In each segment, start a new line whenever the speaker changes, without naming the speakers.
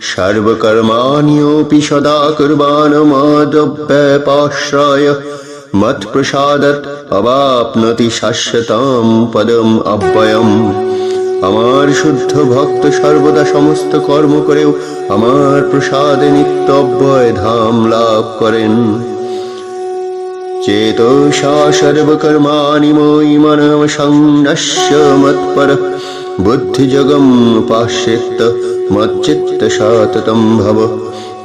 সর্বকর্মাণ্যপি সদা কুর্বাণমাদব্যপাশ্রয় মৎপ্রসাদত অবাপনতি শাশ্বতম পদম অব্যয়ম। আমার শুদ্ধ ভক্ত সর্বদা সমস্ত কর্ম করেও আমার প্রসাদে নিত্য অব্যয় ধাম লাভ করেন। চেতসা সর্বকর্মাণি মই মনম সংনস্য মৎপর। বুদ্ধিজগম উপাশ্রিত মচ্চিত্ত সততম ভব।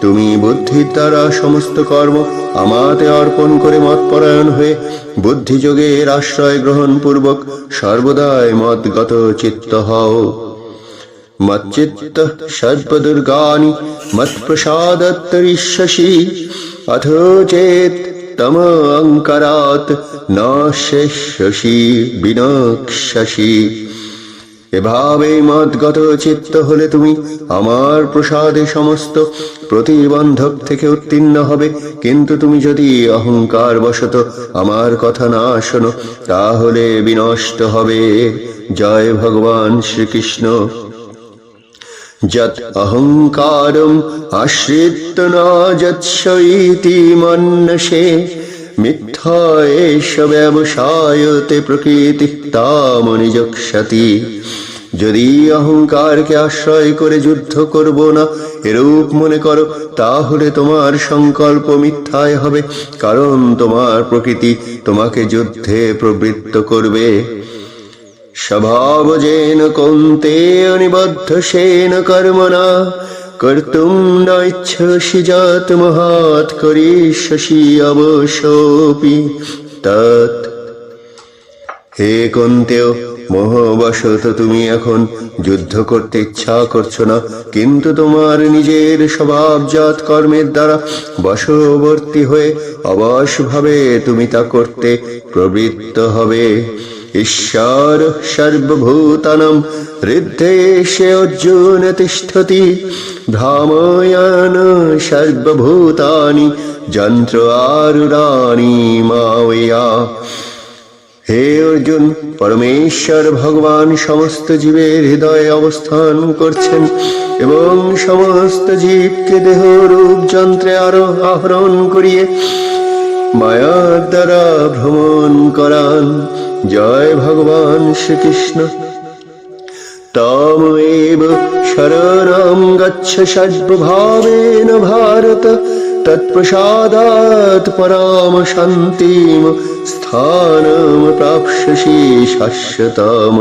তুমি বুদ্ধির দ্বারা সমস্ত কর্ম আমাতে অর্পণ করে মতপরায়ণ হয়ে বুদ্ধিযোগের আশ্রয় গ্রহণ পূর্বক সর্বদাই মতগত চিত্ত হও। মচ্চিত্ত সর্বদুর্গানি মৎপ্রসাদত্তরিষ্যসি। অথ চেত তম অঙ্কারাত ন শেষসি বিনক্ষসি। এভাবে মদগত চিত্ত হলে তুমি আমার প্রসাদে সমস্ত প্রতিবন্ধক থেকে উত্তীর্ণ হবে। কিন্তু তুমি যদি অহংকার বশত আমার কথা না শোনো, তাহলে বিনষ্ট হবে। জয় ভগবান শ্রীকৃষ্ণ। যত অহংকারম আশ্রিত না যৎসইতি মন্নসে, মিথ্যা এষ ব্যবসায়তে প্রকৃতি তামনিযক্ষতি যদি অহংকারকে আশ্রয় করে যুদ্ধ করব না, এরূপ মনে করো, তাহলে তোমার সংকল্প মিথ্যায় হবে, কারণ তোমার প্রকৃতি তোমাকে যুদ্ধে প্রবৃত্ত করবে। স্বভাব যেন কন্তে অনিবদ্ধ সেন কর্মনা কর্তুম না ইচ্ছসি যত করি করিষ্যসি অবশ্যপি তৎ। হে কন্তেও মোহবশত তুমি এখন যুদ্ধ করতে ইচ্ছা করছ না, কিন্তু তোমার নিজের স্বভাবজাত কর্মের দ্বারা বশবর্তী হয়ে অবশভাবে তুমি তা করতে প্রবৃত্ত হবে। ঈশ্বর সর্বভূতানাಂ হৃদ্দেশে অর্জুন তিষ্ঠতি, ভ্রাময়ান সর্বভূতানি, যন্ত্র আরুরানি মাওয়া হে অর্জুন, পরমেশ্বর ভগবান সমস্ত জীবের হৃদয়ে অবস্থান করছেন এবং সমস্ত জীবকে দেহ রূপ যন্ত্রে আরও আহরণ করিয়ে মায়ার দ্বারা ভ্রমণ করান। জয় ভগবান শ্রীকৃষ্ণ। তমেব শরণম গচ্ছ সর্বভাবেন ভারত। তৎপ্রসাদাৎ পরাম শান্তিম স্থানম প্রাপ্স্যসি শাশ্বতম।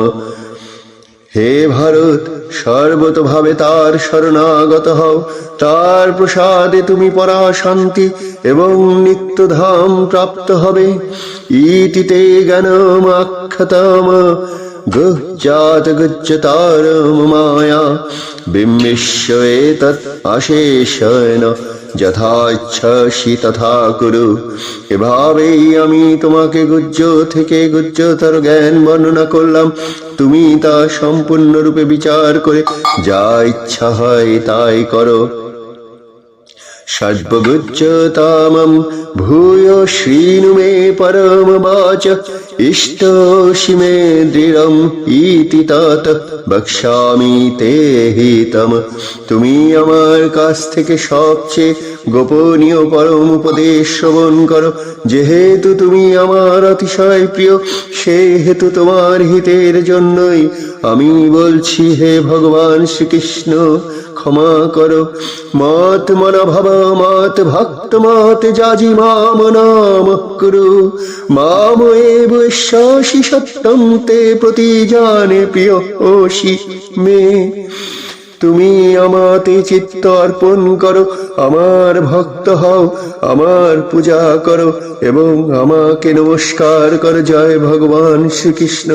হে ভারত, সর্বতভাবে তার শরণাগত হও, তার প্রসাদে তুমি পরা শান্তি এবং নিত্যধাম প্রাপ্ত হবে। ইতিতে জ্ঞানম আখ্যাতম। মায়া বিম্বিশ্ব এতৎ অশেষণ যথা ইচ্ছাসি তথা কুরু এভাবেই আমি তোমাকে গুজ্জ থেকে গুজ্জতর জ্ঞান বর্ণনা করলাম তুমি তা সম্পূর্ণরূপে বিচার করে যা ইচ্ছা হয় তাই করো সর্বগুজ্জতামম ভূয় শ্রীণু মে পরম বাচ ইষ্টসি মে দৃঢ়ম ইতি তত বক্ষ্যামি তে হিতম। তুমি আমার কাছ থেকে সবচেয়ে গোপনীয় পরম উপদেশ শ্রবণ করো, যেহেতু তুমি আমার অতিশয় প্রিয় সে হেতু তোমার হিতের জন্যই আমি বলছি, হে ভগবান শ্রীকৃষ্ণ ক্ষমা করো। মত মন ভব মত ভক্ত, মত যাজি মাম নাম কুরু। মাম এব বিশ্বাসি সত্যম, তে প্রতি জানে প্রিয় ওষি মে। তুমি আমাতে চিত্ত অর্পণ করো, আমার ভক্ত হও, আমার পূজা করো এবং আমাকে নমস্কার করো, জয় ভগবান শ্রীকৃষ্ণ।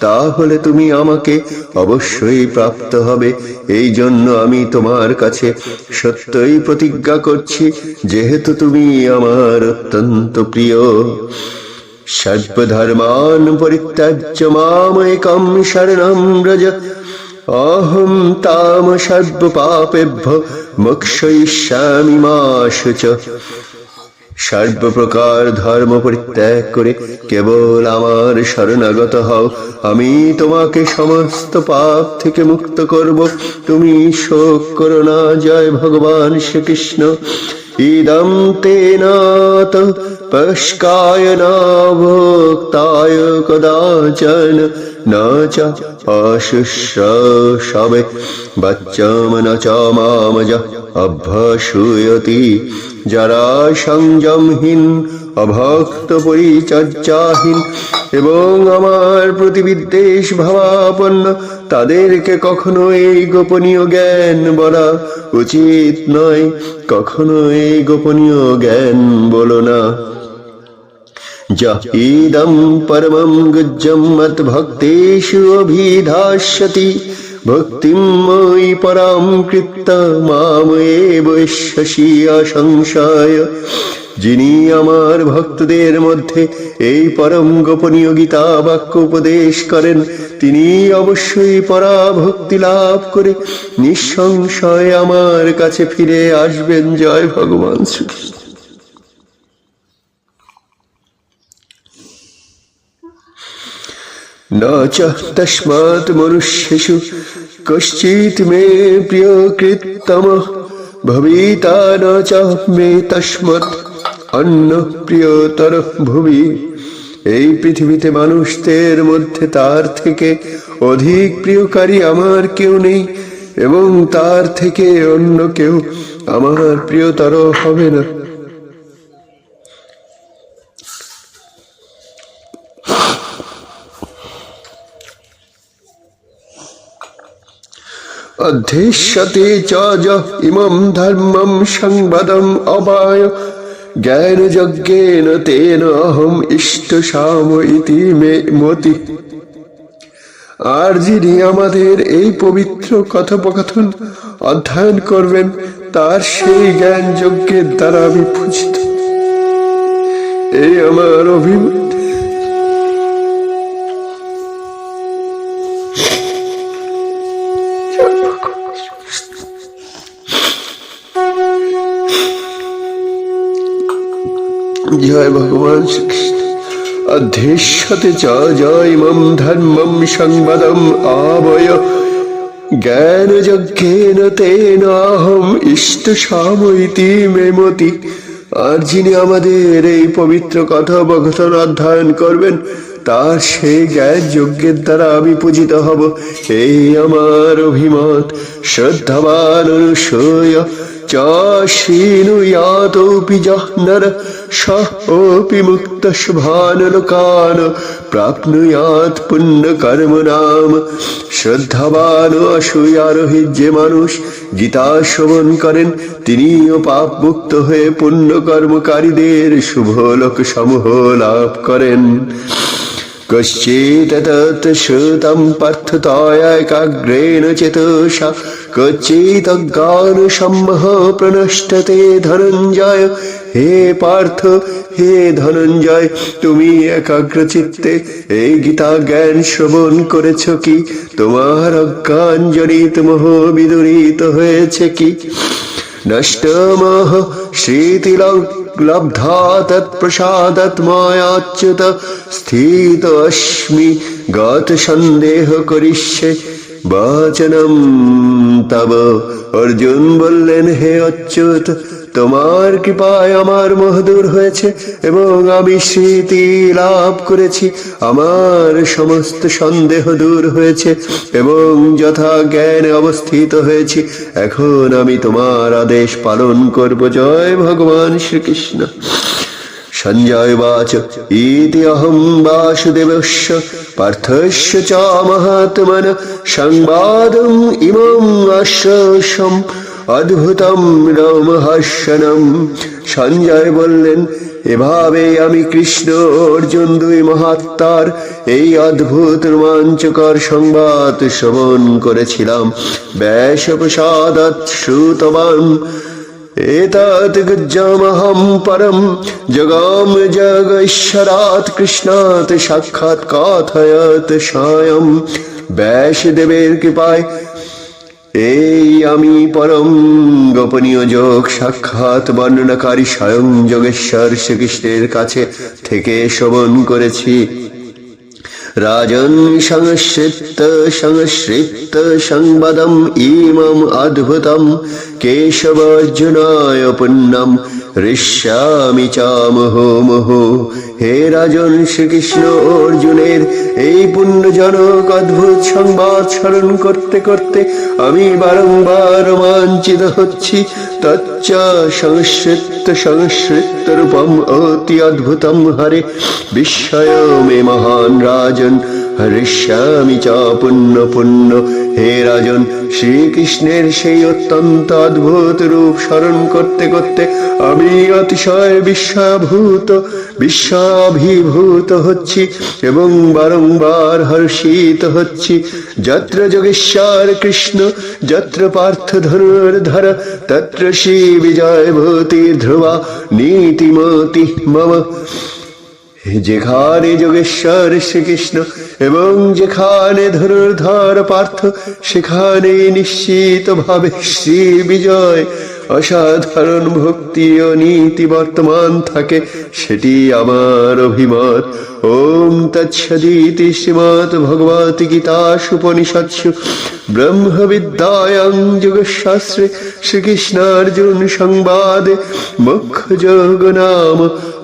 তাহলে তুমি আমাকে অবশ্যই প্রাপ্ত হবে। এই জন্য আমি তোমার কাছে সত্যই প্রতিজ্ঞা করছি, যেহেতু তুমি আমার অত্যন্ত প্রিয়। সর্বধর্মান পরিত্যাজ্য মামেকম শরণম ব্রজ। অহম তাম সর্ব পাপেভ্য মোক্ষয়িষ্যামি মা শুচ সর্বপ্রকার ধর্ম পরিত্যাগ করে কেবল আমার শরণাগত হও। আমি তোমাকে সমস্ত পাপ থেকে মুক্ত করব। তুমি শোক করো না, জয় ভগবান শ্রীকৃষ্ণ। ইদম তেনাত পস্কায় না ভোক্তায় কদাচন চ অশুশ্রূষবে বচ্চম ন চ মামজ অভ্যসূয়তি যারা সংযমহীন অভক্ত পরিচর্যাহীন এবং আমার প্রতি বিদ্বেষ ভাবাপন্ন তাদেরকে কখনো এই গোপনীয় জ্ঞান বলা উচিত নয়, কখনো এই গোপনীয় জ্ঞান বলো না। যা ইদম পরমম গুজ্জম মত ভক্তেষু অভিধাস্যতি মই পরাম কৃত্ত মাম এব সংশয় যিনি আমার ভক্তদের মধ্যে এই পরম গোপনীয় গীতা বাক্য উপদেশ করেন, তিনি অবশ্যই পরা ভক্তি লাভ করে নিঃসংশয় আমার কাছে ফিরে আসবেন। জয় ভগবান শ্রীকৃষ্ণ। ন চ তস্মাৎ মনুষ্যেষু। কশ্চিৎ মে প্রিয়কৃতম ভবিতা ন চ মে তস্মৎ অন্য প্রিয়তর ভুবি এই পৃথিবীতে মানুষদের মধ্যে তার থেকে অধিক প্রিয়কারী আমার কেউ নেই এবং তার থেকে অন্য কেউ আমার প্রিয়তর হবে না। অধ্যেশ্যতে চ ইমম ধর্মম সংবাদম অবায়। জ্ঞান যজ্ঞেন তেন অহম ইষ্ট শাম ইতি মে মতি। আর যিনি আমাদের এই পবিত্র কথোপকথন অধ্যয়ন করবেন, তার সেই জ্ঞান যজ্ঞের দ্বারা আমি পূজিত। এই আমার অভিমত। জয় ভগবান শ্রীকৃষ্ণ। অধ্যেষ্যতে চ জয় মম ধর্মম সংবাদম আবয়। জ্ঞান যজ্ঞেন তেনাহম ইষ্ট সামইতি মেমতি। আর যিনি আমাদের এই পবিত্র কথোপকথন অধ্যয়ন করবেন তার সে জ্ঞান যজ্ঞের দ্বারা আমি পূজিত হব। এই আমার অভিমত, শ্রদ্ধাবান অনুসয় চাশীনুয়াতৌপি জহ্নর, সহপি মুক্ত শুভান লোকান, প্রাপ্নুয়াত পুণ্য কর্ম নাম। শ্রদ্ধাবান অসূয়ারোহী যে মানুষ গীতা শ্রবণ করেন, তিনিও পাপ মুক্ত হয়ে পুণ্য কর্মকারীদের শুভ লোক সমূহ লাভ করেন। कश्चित् श्रुतं पार्थतायैकाग्रेण चेतसा क्वचिदज्ञानसम्मः প্রনষ্টতে ধনঞ্জয় হে পার্থ হে ধনঞ্জয় তুমি একাগ্র চিত্তে এই গীতা জ্ঞান শ্রবণ করেছ কি তোমার অজ্ঞান জনিত মোহ বিদুরিত হয়েছে কি नष्टमः श्रीतिलब्धा तत्प्रसादत् मायाच्युत स्थितोऽस्मि गतसन्देह করিষ্যে বাচনম তব অর্জুন বললেন হে অচ্যুত তোমার কৃপায় আমার মহদূর হয়েছে এবং আমি স্মৃতি লাভ করেছি। আমার সমস্ত সন্দেহ দূর হয়েছে এবং যথা জ্ঞানে অবস্থিত হয়েছি। এখন আমি তোমার আদেশ পালন করব। জয় ভগবান শ্রীকৃষ্ণ। সঞ্জয় বাচ। ইতি অহম বাসুদেবস্য। পার্থস্য চ মহাত্মন। সংবাদম ইমম আশ্বাসম অদ্ভুতম রমহাস্যনম সঞ্জয় বললেন এভাবেই আমি কৃষ্ণ অর্জুন দুই মহাত্মার এই অদ্ভুত রোমাঞ্চকর সংবাদ শ্রবণ করেছিলাম। ব্যাস প্রসাদত শ্রুতবান এতৎগুজ্জামহম পরম জগম জগৈশ্বরাৎ কৃষ্ণাৎ সাক্ষাৎ কথয়ত সায়ম ব্যাসদেবের কৃপায় এই আমি পরম গোপনীয় যোগ সাক্ষাৎ বর্ণনাকারী স্বয়ং যোগেশ্বর শ্রীকৃষ্ণের কাছে থেকে শ্রবণ করেছি। রাজন সংস্কৃত সংস্কৃত সংবাদম ইমম অদ্ভুতম কেশবার্জুনায় পুণ্যম ঋষ্যামি চামহ মোহ হে রাজন শ্রীকৃষ্ণ অর্জুনের, এই পুণ্যজনক অদ্ভুত সংবাদ স্মরণ করতে করতে আমি বারংবার রোমাঞ্চিত হচ্ছি। তচ্চ সংস্কৃত সংস্কৃত রূপম অতি অদ্ভুতম হরে। বিস্ময় মে মহান রাজন হরিষ্যামি চ পুণ্য পুণ্য। হে রাজন, শ্রীকৃষ্ণের সেই অত্যন্ত অদ্ভুত রূপ স্মরণ করতে করতে আমি অতিশয় বিস্ময়ভূত বিশ্বাভিভূত হচ্ছি এবং বারংবার হর্ষিত হচ্ছি। যত্র যোগেশ্বর কৃষ্ণ, যত্র পার্থ ধনুর্ধর, তত্র শ্রী বিজয় ভূতি ধ্রুবা, নীতিমতি মম। যেখানে যোগেশ্বর শ্রীকৃষ্ণ এবং যেখানে ধনুর্ধর পার্থ সেখানে নিশ্চিত ভাবে শ্রী বিজয় অসাধারণ ভক্তি ও নীতি বর্তমান থাকে, সেটি আমার অভিমত। ওম তৎসদিতি শ্রীমৎ ভগবত গীতাসুপনিষৎসু ব্রহ্মবিদ্যায়াং যোগশাস্ত্রে শ্রীকৃষ্ণার্জুন সংবাদে মুখ্য যোগ নাম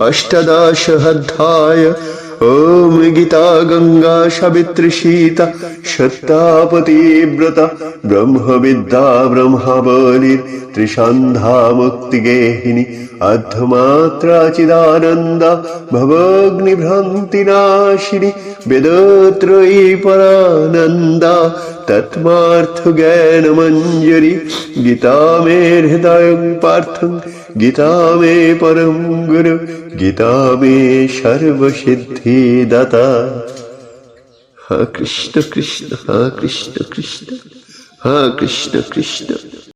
অষ্টাদশ অধ্যায়। ওম গীতা গঙ্গা সাবিত্রী সীতা সত্যাপতি ব্রত ব্রহ্মবিদ্যা ব্রহ্মাবলীর ত্রিসন্ধ্যা মুক্তি গেহিনী অর্ধমাত্রা চিদানন্দা ভবগ্নি ভ্রান্তি নাশিনী বেদত্রয়ী পরানন্দা তৎমার্থ জ্ঞান মঞ্জরি গীতা মে হৃদয় পার্থং গীতা মে कृष्ण कृष्ण, हा कृष्ण कृष्ण দাতা হা কৃষ্ণ